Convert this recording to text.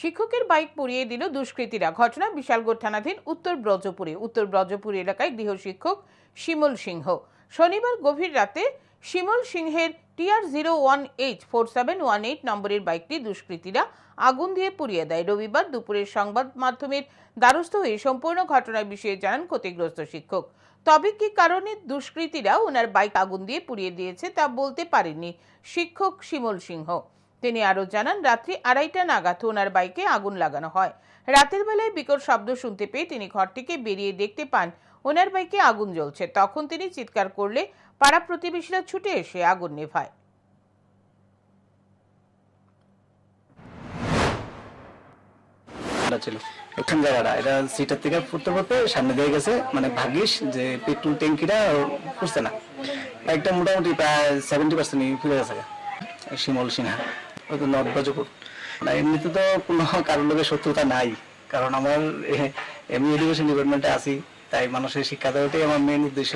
শিক্ষকের বাইক পুড়িয়ে দিল দুষ্কৃতীরা। ঘটনা বিশালগড় থানাধীন উত্তর ব্রজপুরে। উত্তর ব্রজপুর এলাকায় গৃহশিক্ষক শিমল সিংহ। শনিবার গভীর রাতে শিমল সিংহের TR zero one eight four seven one eight নম্বরের বাইকটি দুষ্কৃতীরা আগুন দিয়ে পুড়িয়ে দেয়। রবিবার দুপুরের সংবাদ মাধ্যমের দ্বারস্থ হয়ে সম্পূর্ণ ঘটনার বিষয়ে জানান ক্ষতিগ্রস্ত শিক্ষক। তবে কি কারণে দুষ্কৃতীরা ওনার বাইক আগুন দিয়ে পুড়িয়ে দিয়েছে তা বলতে পারেননি শিক্ষক শিমল সিংহ। তিনি আরও জানান রাত্রি আড়াইটা নাগাদ ওনার বাইকে আগুন লাগানো হয়। রাতের বেলায় বিকট শব্দ শুনতে পেয়ে তিনি ঘর থেকে বেরিয়ে দেখতে পান ওনার বাইকে আগুন জ্বলছে। তখন তিনি চিৎকার করলে পাড়া প্রতিবেশীরা ছুটে এসে আগুন নেভায়। ছিল। ওখান জায়গাটা এটা সিটার থেকে ফুটতে ফুটতে সামনে দিয়ে গেছে। মানে ভাগ্যিস যে পেট্রোল ট্যাঙ্কিটা ফুটছে না। একটা মোটামুটি প্রায় সেভেন্টি পার্সেন্ট ফিরে গেছে। শিমল সিনহা। ওই তো নর্থ বাজপুর না, এমনিতে তো কোনো কারোর লোকের শত্রুতা নাই। কারণ আমার এমনি এডুকেশন ডিপার্টমেন্টে আছি, তাই মানুষের শিক্ষা দেওয়াটাই আমার মেন উদ্দেশ্য।